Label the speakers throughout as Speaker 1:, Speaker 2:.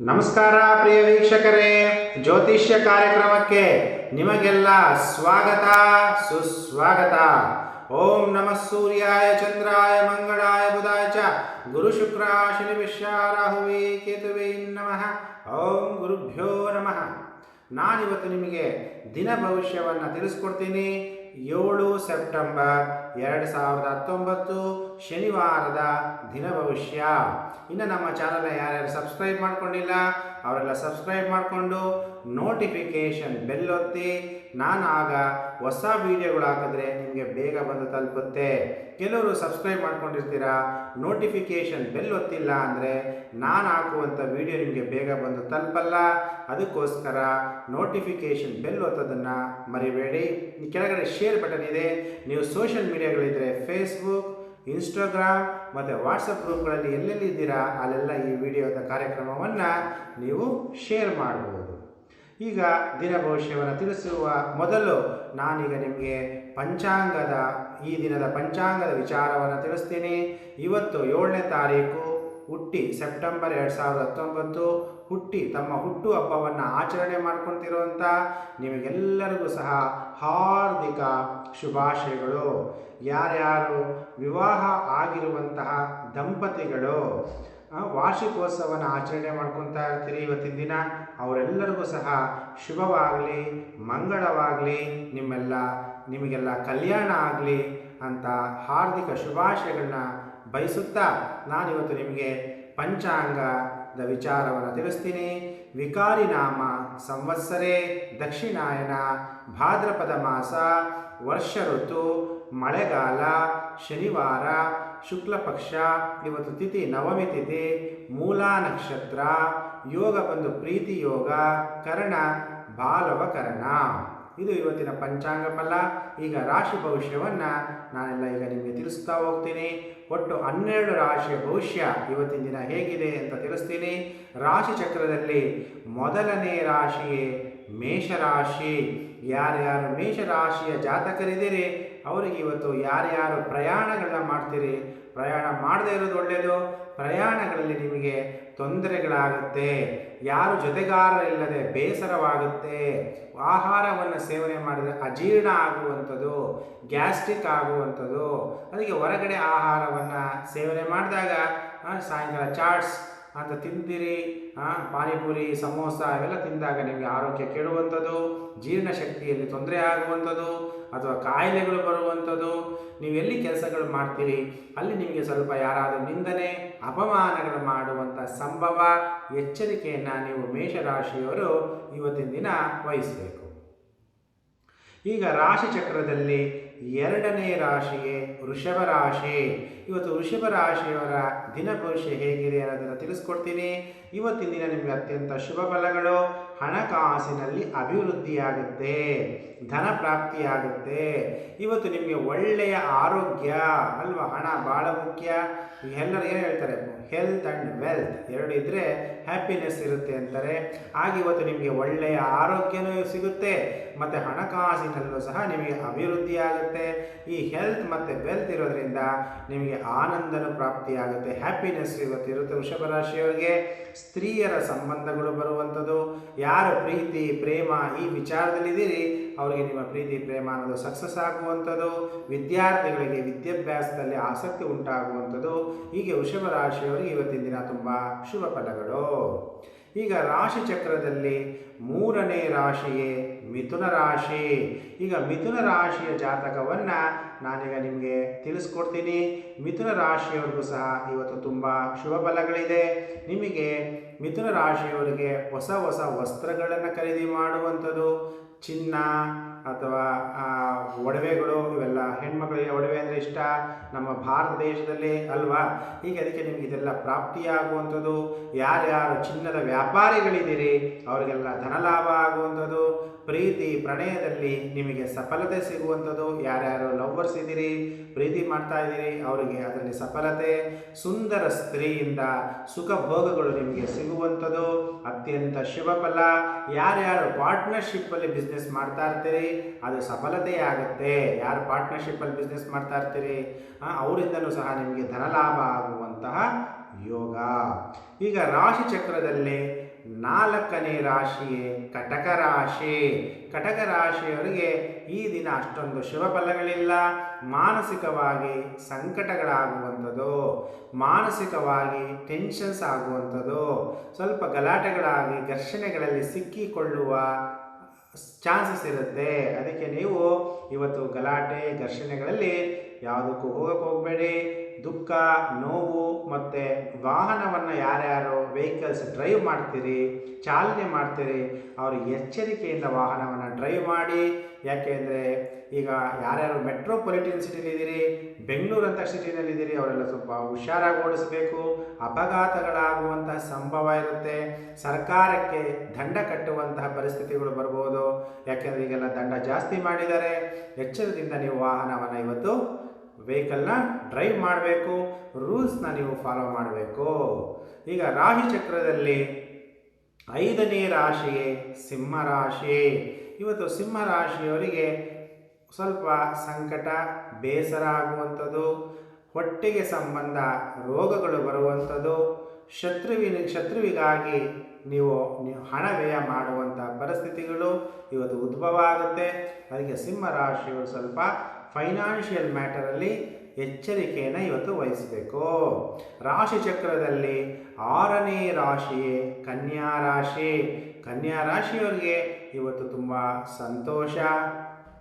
Speaker 1: ನಮಸ್ಕಾರ ಪ್ರಿಯ ವೀಕ್ಷಕರೇ. ಜ್ಯೋತಿಷ್ಯ ಕಾರ್ಯಕ್ರಮಕ್ಕೆ ನಿಮಗೆಲ್ಲ ಸ್ವಾಗತ, ಸುಸ್ವಾಗತ. ಓಂ ನಮಃ ಸೂರ್ಯಾಯ, ಚಂದ್ರಾಯ, ಮಂಗಳಾಯ, ಬುಧಾಯ ಚ. ಗುರು ಶುಕ್ರ, ಶನಿ, ವಿಶ್ವ, ರಾಹುವೇ, ಕೇತುವೇ ನಮಃ. ಓಂ ಗುರುಭ್ಯೋ ನಮಃ. ನಾನಿವತ್ತು ನಿಮಗೆ ದಿನ ಭವಿಷ್ಯವನ್ನು ತಿಳಿಸ್ಕೊಡ್ತೀನಿ. ಏಳು ಸೆಪ್ಟೆಂಬರ್ ಎರಡು ಸಾವಿರದ ಹತ್ತೊಂಬತ್ತು, ಶನಿವಾರದ ದಿನ ಭವಿಷ್ಯ. ಇನ್ನು ನಮ್ಮ ಚಾನಲ್ನ ಯಾರ್ಯಾರು ಸಬ್ಸ್ಕ್ರೈಬ್ ಮಾಡ್ಕೊಂಡಿಲ್ಲ, ಅವರೆಲ್ಲ ಸಬ್ಸ್ಕ್ರೈಬ್ ಮಾಡಿಕೊಂಡು ನೋಟಿಫಿಕೇಷನ್ ಬೆಲ್ ಒತ್ತಿ. ನಾನು ಆಗ ಹೊಸ ವಿಡಿಯೋಗಳು ಹಾಕಿದ್ರೆ ನಿಮಗೆ ಬೇಗ ಬಂದು ತಲುಪುತ್ತೆ. ಕೆಲವರು ಸಬ್ಸ್ಕ್ರೈಬ್ ಮಾಡ್ಕೊಂಡಿರ್ತೀರಾ? ನೋಟಿಫಿಕೇಷನ್ ಬೆಲ್ ಒತ್ತಿಲ್ಲ ಅಂದರೆ ನಾನು ಹಾಕುವಂಥ ವಿಡಿಯೋ ನಿಮಗೆ ಬೇಗ ಬಂದು ತಲುಪಲ್ಲ. ಅದಕ್ಕೋಸ್ಕರ ನೋಟಿಫಿಕೇಷನ್ ಬೆಲ್ ಒತ್ತೋದನ್ನು ಮರಿಬೇಡಿ. ಕೆಳಗಡೆ ಶೇರ್ ಬಟನ್ ಇದೆ. ನೀವು ಸೋಷಿಯಲ್ ಮೀಡಿಯಾಗಳಿದ್ದರೆ ಫೇಸ್ಬುಕ್ ಇನ್ಸ್ಟಾಗ್ರಾಮ್ ಮತ್ತು ವಾಟ್ಸಪ್ ಗ್ರೂಪ್ಗಳಲ್ಲಿ ಎಲ್ಲೆಲ್ಲಿ ಇದ್ದೀರಾ ಅಲ್ಲೆಲ್ಲ ಈ ವಿಡಿಯೋದ ಕಾರ್ಯಕ್ರಮವನ್ನು ನೀವು ಶೇರ್ ಮಾಡ್ಬೋದು. ಈಗ ದಿನ ಭವಿಷ್ಯವನ್ನು ತಿಳಿಸುವ ಮೊದಲು ನಾನೀಗ ನಿಮಗೆ ಪಂಚಾಂಗದ ಈ ದಿನದ ಪಂಚಾಂಗದ ವಿಚಾರವನ್ನು ತಿಳಿಸ್ತೀನಿ. ಇವತ್ತು ಏಳನೇ ತಾರೀಕು, ಹುಟ್ಟಿ ಸೆಪ್ಟೆಂಬರ್ ಎರಡು ಸಾವಿರದ ಹತ್ತೊಂಬತ್ತು. ಹುಟ್ಟಿ ತಮ್ಮ ಹುಟ್ಟು ಹಬ್ಬವನ್ನು ಆಚರಣೆ ಮಾಡ್ಕೊತಿರುವಂಥ ನಿಮಗೆಲ್ಲರಿಗೂ ಸಹ ಹಾರ್ದಿಕ ಶುಭಾಶಯಗಳು. ಯಾರ್ಯಾರು ವಿವಾಹ ಆಗಿರುವಂತಹ ದಂಪತಿಗಳು ವಾರ್ಷಿಕೋತ್ಸವನ ಆಚರಣೆ ಮಾಡ್ಕೊತಾ ಇರ್ತೀರಿ. ಇವತ್ತಿನ ದಿನ ಅವರೆಲ್ಲರಿಗೂ ಸಹ ಶುಭವಾಗಲಿ, ಮಂಗಳವಾಗಲಿ, ನಿಮ್ಮೆಲ್ಲ, ನಿಮಗೆಲ್ಲ ಕಲ್ಯಾಣ ಆಗಲಿ ಅಂತ ಹಾರ್ದಿಕ ಶುಭಾಶಯಗಳನ್ನ ಬಯಸುತ್ತಾ ನಾನಿವತ್ತು ನಿಮಗೆ ಪಂಚಾಂಗದ ವಿಚಾರವನ್ನು ತಿಳಿಸ್ತೀನಿ. ವಿಕಾರಿ ನಾಮ ಸಂವತ್ಸರೆ ದಕ್ಷಿಣಾಯನ, ಭಾದ್ರಪದ ಮಾಸ, ವರ್ಷ ಋತು, ಮಳೆಗಾಲ, ಶನಿವಾರ, ಶುಕ್ಲಪಕ್ಷ, ಇವತ್ತು ತಿಥಿ ನವಮಿ ತಿಥಿ, ಮೂಲಾ ನಕ್ಷತ್ರ, ಯೋಗ ಬಂದು ಪ್ರೀತಿ ಯೋಗ, ಕರ್ಣ, ಬಾಲವ ಕರ್ಣ. ಇದು ಇವತ್ತಿನ ಪಂಚಾಂಗ ಫಲ. ಈಗ ರಾಶಿ ಭವಿಷ್ಯವನ್ನು ನಾನೆಲ್ಲ ಈಗ ನಿಮಗೆ ತಿಳಿಸ್ತಾ ಹೋಗ್ತೀನಿ. ಒಟ್ಟು ಹನ್ನೆರಡು ರಾಶಿಯ ಭವಿಷ್ಯ ಇವತ್ತಿನ ದಿನ ಹೇಗಿದೆ ಅಂತ ತಿಳಿಸ್ತೀನಿ. ರಾಶಿ ಚಕ್ರದಲ್ಲಿ ಮೊದಲನೇ ರಾಶಿಯೇ ಮೇಷರಾಶಿ. ಯಾರ್ಯಾರು ಮೇಷರಾಶಿಯ ಜಾತಕರಿದ್ದೀರಿ, ಅವರಿಗೆ ಇವತ್ತು ಯಾರ್ಯಾರು ಪ್ರಯಾಣಗಳನ್ನ ಮಾಡ್ತೀರಿ ಪ್ರಯಾಣ ಮಾಡದೇ ಇರೋದು ಒಳ್ಳೆಯದು ಪ್ರಯಾಣಗಳಲ್ಲಿ ನಿಮಗೆ ತೊಂದರೆಗಳಾಗುತ್ತೆ. ಯಾರು ಜೊತೆಗಾರರಿಲ್ಲದೆ ಬೇಸರವಾಗುತ್ತೆ. ಆಹಾರವನ್ನು ಸೇವನೆ ಮಾಡಿದರೆ ಅಜೀರ್ಣ ಆಗುವಂಥದ್ದು ಗ್ಯಾಸ್ಟ್ರಿಕ್ ಆಗುವಂಥದ್ದು. ಅದಕ್ಕೆ ಹೊರಗಡೆ ಆಹಾರವನ್ನು ಸೇವನೆ ಮಾಡಿದಾಗ ಸಾಯಂಕಾಲ ಚಾಟ್ಸ್ ಅಂತ ತಿಂತೀರಿ ಆ, ಪಾನಿಪುರಿ ಸಮೋಸ ಇವೆಲ್ಲ ತಿಂದಾಗ ನಿಮಗೆ ಆರೋಗ್ಯ ಕೆಡುವಂಥದ್ದು ಜೀರ್ಣಶಕ್ತಿಯಲ್ಲಿ ತೊಂದರೆ ಆಗುವಂಥದ್ದು. ಅಥವಾ ಕಾಯಿಲೆಗಳು ಬರುವಂಥದ್ದು, ನೀವು ಎಲ್ಲಿ ಕೆಲಸಗಳು ಮಾಡ್ತೀರಿ, ಅಲ್ಲಿ ನಿಮಗೆ ಸ್ವಲ್ಪ ಯಾರಾದರೂ ನಿಂದನೆ ಅಪಮಾನಗಳು ಮಾಡುವಂಥ ಸಂಭವ, ಎಚ್ಚರಿಕೆಯನ್ನು ನೀವು ಮೇಷರಾಶಿಯವರು ಇವತ್ತಿನ ದಿನ ವಹಿಸಬೇಕು. ಈಗ ರಾಶಿ ಚಕ್ರದಲ್ಲಿ ಎರಡನೇ ರಾಶಿಯೇ ವೃಷಭ ರಾಶಿ. ಇವತ್ತು ವೃಷಭ ರಾಶಿಯವರ ದಿನ ಭವಿಷ್ಯ ಹೇಗಿದೆ ಅನ್ನೋದನ್ನು ತಿಳಿಸ್ಕೊಡ್ತೀನಿ. ಇವತ್ತಿನ ದಿನ ನಿಮಗೆ ಅತ್ಯಂತ ಶುಭ ಫಲಗಳು. ಹಣಕಾಸಿನಲ್ಲಿ ಅಭಿವೃದ್ಧಿಯಾಗುತ್ತೆ, ಧನ ಪ್ರಾಪ್ತಿಯಾಗುತ್ತೆ. ಇವತ್ತು ನಿಮಗೆ ಒಳ್ಳೆಯ ಆರೋಗ್ಯ, ಅಲ್ವಾ? ಹಣ ಭಾಳ ಮುಖ್ಯ. ಎಲ್ಲರೂ ಏನು ಹೇಳ್ತಾರೆ? ಹೆಲ್ತ್ ಆ್ಯಂಡ್ ವೆಲ್ತ್ ಎರಡು ಇದ್ದರೆ ಹ್ಯಾಪಿನೆಸ್ ಇರುತ್ತೆ ಅಂತಾರೆ. ಹಾಗೆ ಇವತ್ತು ನಿಮಗೆ ಒಳ್ಳೆಯ ಆರೋಗ್ಯನೂ ಸಿಗುತ್ತೆ, ಮತ್ತು ಹಣಕಾಸಿನಲ್ಲೂ ಸಹ ನಿಮಗೆ ಅಭಿವೃದ್ಧಿ ಆಗುತ್ತೆ ಈ ಹೆಲ್ತ್ ಮತ್ತು ವೆಲ್ತ್ ಇರೋದ್ರಿಂದ ನಿಮಗೆ ಆನಂದನೂ ಪ್ರಾಪ್ತಿಯಾಗುತ್ತೆ ಹ್ಯಾಪಿನೆಸ್ ಇವತ್ತು ಇರುತ್ತೆ ವೃಷಭ ರಾಶಿಯವರಿಗೆ. ಸ್ತ್ರೀಯರ ಸಂಬಂಧಗಳು ಬರುವಂಥದ್ದು. ಯಾರ ಪ್ರೀತಿ, ಪ್ರೇಮ ಈ ವಿಚಾರದಲ್ಲಿದ್ದೀರಿ? ಅವರಿಗೆ ನಿಮ್ಮ ಪ್ರೀತಿ, ಪ್ರೇಮ ಅನ್ನೋದು ಸಕ್ಸಸ್ ಆಗುವಂಥದ್ದು. ವಿದ್ಯಾರ್ಥಿಗಳಿಗೆ ವಿದ್ಯಾಭ್ಯಾಸದಲ್ಲಿ ಆಸಕ್ತಿ ಉಂಟಾಗುವಂಥದ್ದು. ಹೀಗೆ ವೃಷಭ ರಾಶಿಯವರಿಗೆ ಇವತ್ತಿನ ದಿನ ತುಂಬ ಶುಭ ಫಲಗಳು. ಈಗ ರಾಶಿ ಚಕ್ರದಲ್ಲಿ ಮೂರನೇ ರಾಶಿಯೇ ಮಿಥುನ ರಾಶಿ. ಈಗ ಮಿಥುನ ರಾಶಿಯ ಜಾತಕವನ್ನು ನಾನೀಗ ನಿಮಗೆ ತಿಳಿಸ್ಕೊಡ್ತೀನಿ. ಮಿಥುನ ರಾಶಿಯವ್ರಿಗೂ ಸಹ ಇವತ್ತು ತುಂಬ ಶುಭ ಫಲಗಳಿದೆ. ನಿಮಗೆ ಮಿಥುನ ರಾಶಿಯವರಿಗೆ ಹೊಸ ಹೊಸ ವಸ್ತ್ರಗಳನ್ನು ಖರೀದಿ ಮಾಡುವಂಥದ್ದು, ಚಿನ್ನ ಅಥವಾ ಒಡವೆಗಳು, ಇವೆಲ್ಲ ಹೆಣ್ಮಕ್ಳಿಗೆ ಒಡವೆ ಅಂದರೆ ಇಷ್ಟ, ನಮ್ಮ ಭಾರತ ದೇಶದಲ್ಲಿ ಅಲ್ವಾ? ಹೀಗೆ ಅದಕ್ಕೆ ನಿಮಗೆ ಇದೆಲ್ಲ ಪ್ರಾಪ್ತಿಯಾಗುವಂಥದ್ದು. ಯಾರ್ಯಾರು ಚಿನ್ನದ ವ್ಯಾಪಾರಿಗಳಿದ್ದೀರಿ, ಅವರಿಗೆಲ್ಲ ಧನಲಾಭ ಆಗುವಂಥದ್ದು. ಪ್ರೀತಿ ಪ್ರಣಯದಲ್ಲಿ ನಿಮಗೆ ಸಫಲತೆ ಸಿಗುವಂಥದ್ದು. ಯಾರ್ಯಾರು ಲವ್ವರ್ಸ್ ಇದ್ದೀರಿ, ಪ್ರೀತಿ ಮಾಡ್ತಾ ಇದ್ದೀರಿ, ಅವರಿಗೆ ಅದರಲ್ಲಿ ಸಫಲತೆ. ಸುಂದರ ಸ್ತ್ರೀಯಿಂದ ಸುಖ ಭೋಗಗಳು ನಿಮಗೆ ಸಿಗುವಂಥದ್ದು. ಅತ್ಯಂತ ಶುಭ ಫಲ. ಯಾರ್ಯಾರು ಪಾರ್ಟ್ನರ್ಶಿಪ್ಪಲ್ಲಿ ಬಿಸ್ನೆಸ್ ಮಾಡ್ತಾ ಇರ್ತೀರಿ ಅದು ಸಫಲತೆ ಆಗುತ್ತೆ. ಯಾರು ಪಾರ್ಟ್ನರ್ಶಿಪ್ಪಲ್ಲಿ ಬಿಸ್ನೆಸ್ ಮಾಡ್ತಾ ಇರ್ತೀರಿ? ಅವರಿಂದಲೂ ಸಹ ನಿಮಗೆ ಧನಲಾಭ ಆಗುವಂತಹ ಯೋಗ. ಈಗ ರಾಶಿ ಚಕ್ರದಲ್ಲಿ ನಾಲ್ಕನೇ ರಾಶಿಯೇ ಕಟಕ ರಾಶಿ. ಕಟಕ ರಾಶಿಯವರಿಗೆ ಈ ದಿನ ಅಷ್ಟೊಂದು ಶುಭ ಫಲಗಳಿಲ್ಲ. ಮಾನಸಿಕವಾಗಿ ಸಂಕಟಗಳಾಗುವಂಥದ್ದು. ಮಾನಸಿಕವಾಗಿ ಟೆನ್ಷನ್ಸ್ ಆಗುವಂಥದ್ದು. ಸ್ವಲ್ಪ ಗಲಾಟೆಗಳಾಗಿ ಘರ್ಷಣೆಗಳಲ್ಲಿ ಸಿಕ್ಕಿಕೊಳ್ಳುವ ಚಾನ್ಸಸ್ ಇರುತ್ತೆ. ಅದಕ್ಕೆ ನೀವು ಇವತ್ತು ಗಲಾಟೆ, ಘರ್ಷಣೆಗಳಲ್ಲಿ ಯಾವುದಕ್ಕೂ ಹೋಗಕ್ಕೆ ಹೋಗಬೇಡಿ. ದುಃಖ, ನೋವು ಮತ್ತು ವಾಹನವನ್ನು ಯಾರ್ಯಾರು ವೆಹಿಕಲ್ಸ್ ಡ್ರೈವ್ ಮಾಡ್ತೀರಿ, ಚಾಲನೆ ಮಾಡ್ತೀರಿ, ಅವರು ಎಚ್ಚರಿಕೆಯಿಂದ ವಾಹನವನ್ನು ಡ್ರೈವ್ ಮಾಡಿ. ಯಾಕೆಂದರೆ ಈಗ ಯಾರ್ಯಾರು ಮೆಟ್ರೋಪಾಲಿಟನ್ ಸಿಟಿಲಿದ್ದೀರಿ ಬೆಂಗಳೂರು ಅಂತ ಸಿಟಿನಲ್ಲಿದ್ದೀರಿ ಅವರೆಲ್ಲ ಸ್ವಲ್ಪ ಹುಷಾರಾಗಿ ಓಡಿಸಬೇಕು. ಅಪಘಾತಗಳಾಗುವಂತಹ ಸಂಭವ ಇರುತ್ತೆ. ಸರ್ಕಾರಕ್ಕೆ ದಂಡ ಕಟ್ಟುವಂತಹ ಪರಿಸ್ಥಿತಿಗಳು ಬರ್ಬೋದು. ಯಾಕೆಂದರೆ ಈಗೆಲ್ಲ ದಂಡ ಜಾಸ್ತಿ ಮಾಡಿದ್ದಾರೆ. ಎಚ್ಚರದಿಂದ ನೀವು ವಾಹನವನ್ನು ಇವತ್ತು ವೆಹಿಕಲ್ನ ಡ್ರೈವ್ ಮಾಡಬೇಕು. ರೂಲ್ಸ್ನ ನೀವು ಫಾಲೋ ಮಾಡಬೇಕು. ಈಗ ರಾಶಿ ಚಕ್ರದಲ್ಲಿ ಐದನೇ ರಾಶಿಯೇ ಸಿಂಹ ರಾಶಿ. ಇವತ್ತು ಸಿಂಹ ರಾಶಿಯವರಿಗೆ ಸ್ವಲ್ಪ ಸಂಕಟ, ಬೇಸರ ಆಗುವಂಥದ್ದು, ಹೊಟ್ಟೆಗೆ ಸಂಬಂಧ ರೋಗಗಳು ಬರುವಂಥದ್ದು ಶತ್ರುವಿನ ಶತ್ರುವಿಗಾಗಿ ನೀವು ಹಣ ವ್ಯಯ ಮಾಡುವಂಥ ಪರಿಸ್ಥಿತಿಗಳು ಇವತ್ತು ಉದ್ಭವ ಆಗುತ್ತೆ. ಅದಕ್ಕೆ ಸಿಂಹ ರಾಶಿಯವರು ಸ್ವಲ್ಪ ಫೈನಾನ್ಷಿಯಲ್ ಮ್ಯಾಟರಲ್ಲಿ ಎಚ್ಚರಿಕೆಯನ್ನು ಇವತ್ತು ವಹಿಸಬೇಕು. ರಾಶಿ ಚಕ್ರದಲ್ಲಿ ಆರನೇ ರಾಶಿಯೇ ಕನ್ಯಾ ರಾಶಿ. ಕನ್ಯಾ ರಾಶಿಯವರಿಗೆ ಇವತ್ತು ತುಂಬ ಸಂತೋಷ.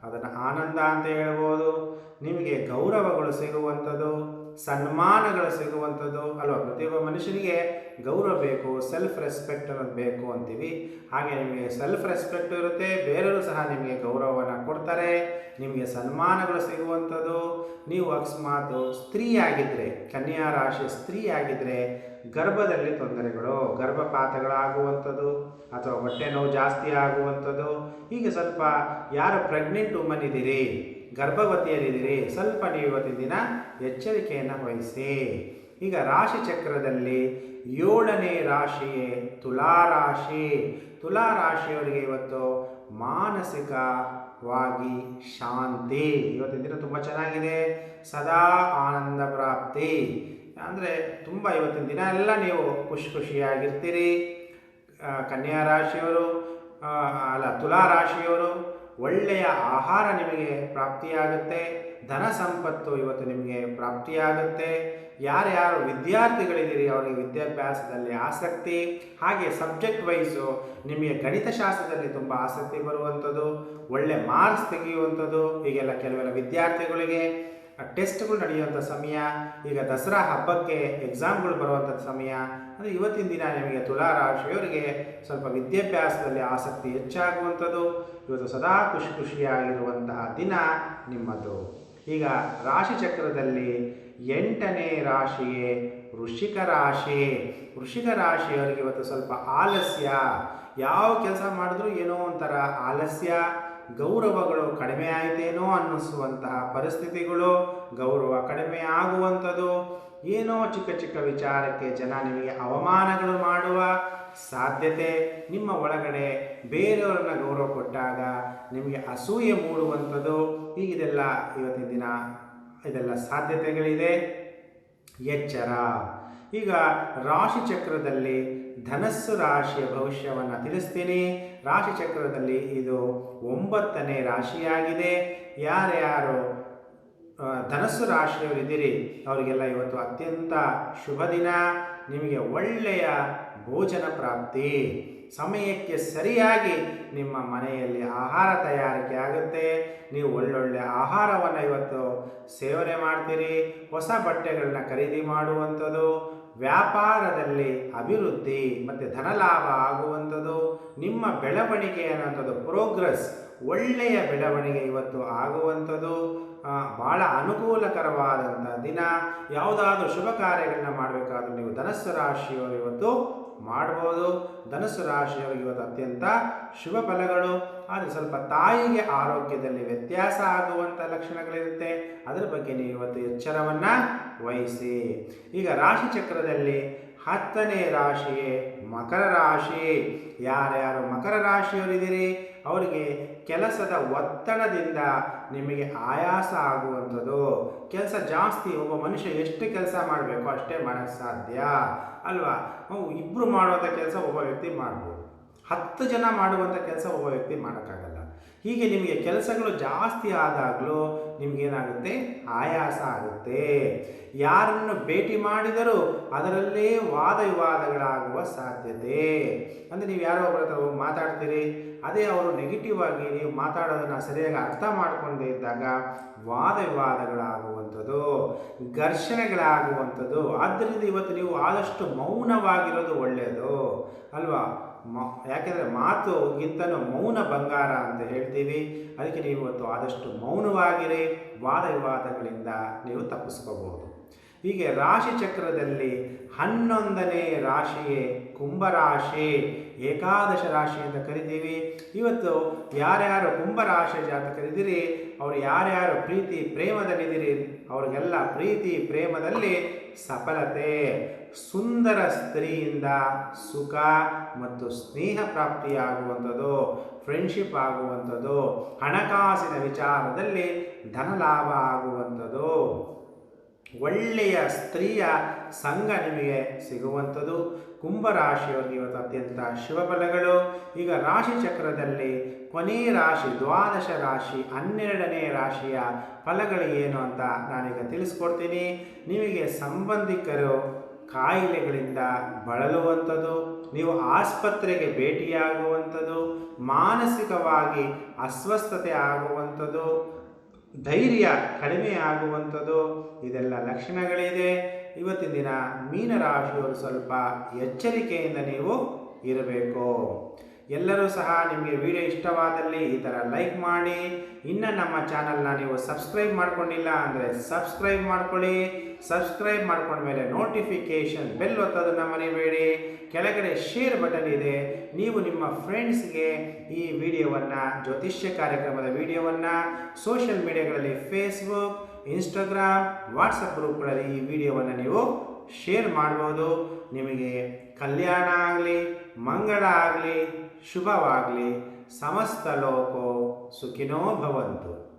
Speaker 1: ಅದನ್ನು ಆನಂದ ಅಂತ ಹೇಳ್ಬೋದು. ನಿಮಗೆ ಗೌರವಗಳು ಸಿಗುವಂಥದ್ದು. ಸನ್ಮಾನಗಳು ಸಿಗುವಂಥದ್ದು. ಅಲ್ವಾ? ಪ್ರತಿಯೊಬ್ಬ ಮನುಷ್ಯನಿಗೆ ಗೌರವ ಬೇಕು ಸೆಲ್ಫ್ ರೆಸ್ಪೆಕ್ಟ್ ಅನ್ನೋದು ಬೇಕು ಅಂತೀವಿ. ಹಾಗೆ ನಿಮಗೆ ಸೆಲ್ಫ್ ರೆಸ್ಪೆಕ್ಟ್ ಇರುತ್ತೆ, ಬೇರೆಯವರು ಸಹ ನಿಮಗೆ ಗೌರವವನ್ನು ಕೊಡ್ತಾರೆ, ನಿಮಗೆ ಸನ್ಮಾನಗಳು ಸಿಗುವಂಥದ್ದು. ನೀವು ಅಕಸ್ಮಾತ್ ಸ್ತ್ರೀ ಆಗಿದ್ದರೆ ಕನ್ಯಾ ರಾಶಿ ಸ್ತ್ರೀ ಆಗಿದ್ದರೆ ಗರ್ಭದಲ್ಲಿ ತೊಂದರೆಗಳು, ಗರ್ಭಪಾತಗಳಾಗುವಂಥದ್ದು, ಅಥವಾ ಹೊಟ್ಟೆ ನೋವು ಜಾಸ್ತಿ ಆಗುವಂಥದ್ದು. ಹೀಗೆ ಸ್ವಲ್ಪ ಯಾರು ಪ್ರೆಗ್ನೆಂಟ್ ವುಮನ್ ಇದ್ದೀರಿ ಗರ್ಭವತಿಯರಿದ್ದೀರಿ ಸ್ವಲ್ಪ ನೀವು ಇವತ್ತಿನ ದಿನ ಎಚ್ಚರಿಕೆಯನ್ನು ವಹಿಸಿ. ಈಗ ರಾಶಿ ಚಕ್ರದಲ್ಲಿ ಏಳನೇ ರಾಶಿಯೇ ತುಲಾ ರಾಶಿ ತುಲಾ ರಾಶಿಯವರಿಗೆ ಇವತ್ತು ಮಾನಸಿಕವಾಗಿ ಶಾಂತಿ. ಇವತ್ತಿನ ದಿನ ತುಂಬ ಚೆನ್ನಾಗಿದೆ. ಸದಾ ಆನಂದ ಪ್ರಾಪ್ತಿ. ಅಂದರೆ ತುಂಬ ಇವತ್ತಿನ ದಿನ ಎಲ್ಲ ನೀವು ಖುಷಿ ಖುಷಿಯಾಗಿರ್ತೀರಿ. ಕನ್ಯಾ ರಾಶಿಯವರು ಅಲ್ಲ ತುಲಾ ರಾಶಿಯವರು ಒಳ್ಳೆಯ ಆಹಾರ ನಿಮಗೆ ಪ್ರಾಪ್ತಿಯಾಗುತ್ತೆ, ಧನ ಸಂಪತ್ತು ಇವತ್ತು ನಿಮಗೆ ಪ್ರಾಪ್ತಿಯಾಗುತ್ತೆ. ಯಾರ್ಯಾರು ವಿದ್ಯಾರ್ಥಿಗಳಿದ್ದೀರಿ, ಅವರಿಗೆ ವಿದ್ಯಾಭ್ಯಾಸದಲ್ಲಿ ಆಸಕ್ತಿ, ಹಾಗೆ ಸಬ್ಜೆಕ್ಟ್ ವೈಸು ನಿಮಗೆ ಗಣಿತಶಾಸ್ತ್ರದಲ್ಲಿ ತುಂಬ ಆಸಕ್ತಿ ಬರುವಂಥದ್ದು, ಒಳ್ಳೆ ಮಾರ್ಕ್ಸ್ ತೆಗೆಯುವಂಥದ್ದು, ಹೀಗೆಲ್ಲ ಕೆಲವೆಲ್ಲ ವಿದ್ಯಾರ್ಥಿಗಳಿಗೆ ಟೆಸ್ಟ್ಗಳು ನಡೆಯುವಂಥ ಸಮಯ, ಈಗ ದಸರಾ ಹಬ್ಬಕ್ಕೆ ಎಕ್ಸಾಮ್ಗಳು ಬರುವಂಥ ಸಮಯ, ಅಂದರೆ ಇವತ್ತಿನ ದಿನ ನಿಮಗೆ ತುಲಾ ರಾಶಿಯವರಿಗೆ ಸ್ವಲ್ಪ ವಿದ್ಯಾಭ್ಯಾಸದಲ್ಲಿ ಆಸಕ್ತಿ ಹೆಚ್ಚಾಗುವಂಥದ್ದು. ಇವತ್ತು ಸದಾ ಖುಷಿ ಖುಷಿಯಾಗಿರುವಂತಹ ದಿನ ನಿಮ್ಮದು. ಈಗ ರಾಶಿ ಚಕ್ರದಲ್ಲಿ ಎಂಟನೇ ರಾಶಿಯೇ ವೃಷಿಕ ರಾಶಿ. ವೃಷಿಕ ರಾಶಿಯವರಿಗೆ ಇವತ್ತು ಸ್ವಲ್ಪ ಆಲಸ್ಯ. ಯಾವ ಕೆಲಸ ಮಾಡಿದ್ರೂ ಏನೋ ಒಂಥರ ಆಲಸ್ಯ. ಗೌರವಗಳು ಕಡಿಮೆ ಆಯಿತೇನೋ ಅನ್ನಿಸುವಂತಹ ಪರಿಸ್ಥಿತಿಗಳು ಗೌರವ ಕಡಿಮೆ ಆಗುವಂಥದ್ದು. ಏನೋ ಚಿಕ್ಕ ಚಿಕ್ಕ ವಿಚಾರಕ್ಕೆ ಜನ ನಿಮಗೆ ಅವಮಾನಗಳು ಮಾಡುವ ಸಾಧ್ಯತೆ. ನಿಮ್ಮ ಒಳಗಡೆ ಬೇರೆಯವರನ್ನ ಗೌರವ ಕೊಟ್ಟಾಗ ನಿಮಗೆ ಅಸೂಯೆ ಮೂಡುವಂಥದ್ದು. ಇದೆಲ್ಲ ಇವತ್ತಿನ ದಿನ ಇದೆಲ್ಲ ಸಾಧ್ಯತೆಗಳಿದೆ. ಎಚ್ಚರ. ಈಗ ರಾಶಿ ಚಕ್ರದಲ್ಲಿ ಧನಸ್ಸು ರಾಶಿಯ ಭವಿಷ್ಯವನ್ನು ತಿಳಿಸ್ತೀನಿ. ರಾಶಿ ಚಕ್ರದಲ್ಲಿ ಇದು ಒಂಬತ್ತನೇ ರಾಶಿಯಾಗಿದೆ. ಯಾರ್ಯಾರು ಧನಸ್ಸು ರಾಶಿಯವರಿದ್ದೀರಿ, ಅವರಿಗೆಲ್ಲ ಇವತ್ತು ಅತ್ಯಂತ ಶುಭ ದಿನ. ನಿಮಗೆ ಒಳ್ಳೆಯ ಭೋಜನ ಪ್ರಾಪ್ತಿ. ಸಮಯಕ್ಕೆ ಸರಿಯಾಗಿ ನಿಮ್ಮ ಮನೆಯಲ್ಲಿ ಆಹಾರ ತಯಾರಿಕೆ ಆಗುತ್ತೆ. ನೀವು ಒಳ್ಳೊಳ್ಳೆ ಆಹಾರವನ್ನು ಇವತ್ತು ಸೇವನೆ ಮಾಡ್ತೀರಿ. ಹೊಸ ಬಟ್ಟೆಗಳನ್ನ ಖರೀದಿ ಮಾಡುವಂಥದ್ದು. ವ್ಯಾಪಾರದಲ್ಲಿ ಅಭಿವೃದ್ಧಿ ಮತ್ತು ಧನಲಾಭ ಆಗುವಂಥದ್ದು, ನಿಮ್ಮ ಬೆಳವಣಿಗೆ ಅನ್ನೋಂಥದ್ದು ಪ್ರೋಗ್ರೆಸ್, ಒಳ್ಳೆಯ ಬೆಳವಣಿಗೆ ಇವತ್ತು ಆಗುವಂಥದ್ದು ಭಾಳ ಅನುಕೂಲಕರವಾದಂಥ ದಿನ. ಯಾವುದಾದ್ರೂ ಶುಭ ಕಾರ್ಯಗಳನ್ನ ಮಾಡಬೇಕಾದ್ರೂ ನೀವು ಧನಸ್ಸು ರಾಶಿಯವರು ಇವತ್ತು ಮಾಡ್ಬೋದು. ಧನುಸು ರಾಶಿಯವರಿಗೆ ಇವತ್ತು ಅತ್ಯಂತ ಶುಭ ಫಲಗಳು. ಆದರೆ ಸ್ವಲ್ಪ ತಾಯಿಗೆ ಆರೋಗ್ಯದಲ್ಲಿ ವ್ಯತ್ಯಾಸ ಆಗುವಂಥ ಲಕ್ಷಣಗಳಿರುತ್ತೆ. ಅದರ ಬಗ್ಗೆ ನೀವು ಇವತ್ತು ಎಚ್ಚರವನ್ನು ವಹಿಸಿ. ಈಗ ರಾಶಿ ಚಕ್ರದಲ್ಲಿ ಹತ್ತನೇ ರಾಶಿಯೇ ಮಕರ ರಾಶಿ. ಯಾರ್ಯಾರು ಮಕರ ರಾಶಿಯವರಿದ್ದೀರಿ? ಅವರಿಗೆ ಕೆಲಸದ ಒತ್ತಡದಿಂದ ನಿಮಗೆ ಆಯಾಸ ಆಗುವಂಥದ್ದು. ಕೆಲಸ ಜಾಸ್ತಿ, ಒಬ್ಬ ಮನುಷ್ಯ ಎಷ್ಟು ಕೆಲಸ ಮಾಡಬೇಕು ಅಷ್ಟೇ ಮಾಡೋಕ್ಕೆ ಸಾಧ್ಯ. ಅಲ್ವಾ? ಇಬ್ಬರು ಮಾಡುವಂಥ ಕೆಲಸ ಒಬ್ಬ ವ್ಯಕ್ತಿ ಮಾಡ್ಬೋದು. ಹತ್ತು ಜನ ಮಾಡುವಂಥ ಕೆಲಸ ಒಬ್ಬ ವ್ಯಕ್ತಿ ಮಾಡೋಕ್ಕಾಗಲ್ಲ. ಹೀಗೆ ನಿಮಗೆ ಕೆಲಸಗಳು ಜಾಸ್ತಿ ಆದಾಗಲೂ ನಿಮಗೇನಾಗುತ್ತೆ? ಆಯಾಸ ಆಗುತ್ತೆ. ಯಾರನ್ನು ಭೇಟಿ ಮಾಡಿದರೂ ಅದರಲ್ಲೇ ವಾದ ವಿವಾದಗಳಾಗುವ ಸಾಧ್ಯತೆ. ಅಂದರೆ ನೀವು ಯಾರೋ ಒಬ್ಬರ ಹತ್ರ ಹೋಗಿ ಮಾತಾಡ್ತೀರಿ, ಅದೇ ಅವರು ನೆಗೆಟಿವ್ ಆಗಿ ನೀವು ಮಾತಾಡೋದನ್ನು ಸರಿಯಾಗಿ ಅರ್ಥ ಮಾಡಿಕೊಂಡೇ ಇದ್ದಾಗ ವಾದ ವಿವಾದಗಳಾಗುವಂಥದ್ದು, ಘರ್ಷಣೆಗಳಾಗುವಂಥದ್ದು. ಆದ್ದರಿಂದ ಇವತ್ತು ನೀವು ಆದಷ್ಟು ಮೌನವಾಗಿರೋದು ಒಳ್ಳೆಯದು ಅಲ್ವಾ? ಮ, ಯಾಕೆಂದರೆ ಮಾತುಗಿಂತಲೂ ಮೌನ ಬಂಗಾರ ಅಂತ ಹೇಳ್ತೀವಿ. ಅದಕ್ಕೆ ನೀವು ಇವತ್ತು ಆದಷ್ಟು ಮೌನವಾಗಿರಿ. ವಾದ ವಿವಾದಗಳಿಂದ ನೀವು ತಪ್ಪಿಸ್ಕೋಬಹುದು. ಹೀಗೆ ರಾಶಿ ಚಕ್ರದಲ್ಲಿ ಹನ್ನೊಂದನೇ ರಾಶಿಯೇ ಕುಂಭರಾಶಿ, ಏಕಾದಶ ರಾಶಿ ಅಂತ ಕರಿತೀವಿ. ಇವತ್ತು ಯಾರ್ಯಾರು ಕುಂಭರಾಶಿ ಜಾತಕರಿದ್ದೀರಿ ಅವರು ಯಾರ್ಯಾರು ಪ್ರೀತಿ ಪ್ರೇಮದಲ್ಲಿದ್ದೀರಿ ಅವ್ರಿಗೆಲ್ಲ ಪ್ರೀತಿ ಪ್ರೇಮದಲ್ಲಿ ಸಫಲತೆ. ಸುಂದರ ಸ್ತ್ರೀಯಿಂದ ಸುಖ ಮತ್ತು ಸ್ನೇಹ ಪ್ರಾಪ್ತಿಯಾಗುವಂಥದ್ದು ಫ್ರೆಂಡ್ಶಿಪ್ ಆಗುವಂಥದ್ದು, ಹಣಕಾಸಿನ ವಿಚಾರದಲ್ಲಿ ಧನಲಾಭ ಆಗುವಂಥದ್ದು. ಒಳ್ಳೆಯ ಸ್ತ್ರೀಯ ಸಂಘ ನಿಮಗೆ ಸಿಗುವಂಥದ್ದು. ಕುಂಭರಾಶಿಯವರಿಗೆ ಇವತ್ತು ಅತ್ಯಂತ ಶುಭಫಲಗಳು ಈಗ ರಾಶಿ ಚಕ್ರದಲ್ಲಿ ಕೊನೆ ರಾಶಿ, ದ್ವಾದಶ ರಾಶಿ, ಹನ್ನೆರಡನೇ ರಾಶಿಯ ಫಲಗಳು ಏನು ಅಂತ ನಾನೀಗ ತಿಳಿಸ್ಕೊಡ್ತೀನಿ. ನಿಮಗೆ ಸಂಬಂಧಿಕರು ಕಾಯಿಲೆಗಳಿಂದ ಬಳಲುವಂಥದ್ದು, ನೀವು ಆಸ್ಪತ್ರೆಗೆ ಭೇಟಿಯಾಗುವಂಥದ್ದು, ಮಾನಸಿಕವಾಗಿ ಅಸ್ವಸ್ಥತೆ ಆಗುವಂಥದ್ದು ಧೈರ್ಯ ಕಡಿಮೆ ಆಗುವಂಥದ್ದು ಇದೆಲ್ಲ ಲಕ್ಷಣಗಳಿದೆ. ಇವತ್ತಿನ ದಿನ ಮೀನರಾಶಿಯವರು ಸ್ವಲ್ಪ ಎಚ್ಚರಿಕೆಯಿಂದ ನೀವು ಇರಬೇಕು. ಎಲ್ಲರೂ ಸಹ ನಿಮಗೆ ವಿಡಿಯೋ ಇಷ್ಟವಾದಲ್ಲಿ ಈ ಥರ ಲೈಕ್ ಮಾಡಿ. ಇನ್ನು ನಮ್ಮ ಚಾನಲ್ನ ನೀವು ಸಬ್ಸ್ಕ್ರೈಬ್ ಮಾಡ್ಕೊಂಡಿಲ್ಲ ಅಂದರೆ ಸಬ್ಸ್ಕ್ರೈಬ್ ಮಾಡ್ಕೊಳ್ಳಿ. ಸಬ್ಸ್ಕ್ರೈಬ್ ಮಾಡ್ಕೊಂಡ್ಮೇಲೆ ನೋಟಿಫಿಕೇಷನ್ ಬೆಲ್ ಒತ್ತೋದನ್ನು ಮರಿಬೇಡಿ. ಕೆಳಗಡೆ ಶೇರ್ ಬಟನ್ ಇದೆ. ನೀವು ನಿಮ್ಮ ಫ್ರೆಂಡ್ಸ್ಗೆ ಈ ವಿಡಿಯೋವನ್ನು, ಜ್ಯೋತಿಷ್ಯ ಕಾರ್ಯಕ್ರಮದ ವಿಡಿಯೋವನ್ನು, ಸೋಷಿಯಲ್ ಮೀಡಿಯಾಗಳಲ್ಲಿ ಫೇಸ್ಬುಕ್, ಇನ್ಸ್ಟಾಗ್ರಾಮ್, ವಾಟ್ಸಪ್ ಗ್ರೂಪ್ಗಳಲ್ಲಿ ಈ ವಿಡಿಯೋವನ್ನು ನೀವು ಶೇರ್ ಮಾಡ್ಬೋದು. ನಿಮಗೆ ಕಲ್ಯಾಣ ಆಗಲಿ, ಮಂಗಳ ಆಗಲಿ ಶುಭವಾಗಲಿ. ಸಮಸ್ತ ಲೋಕೋ ಸುಖಿನೋ ಭವಂತು.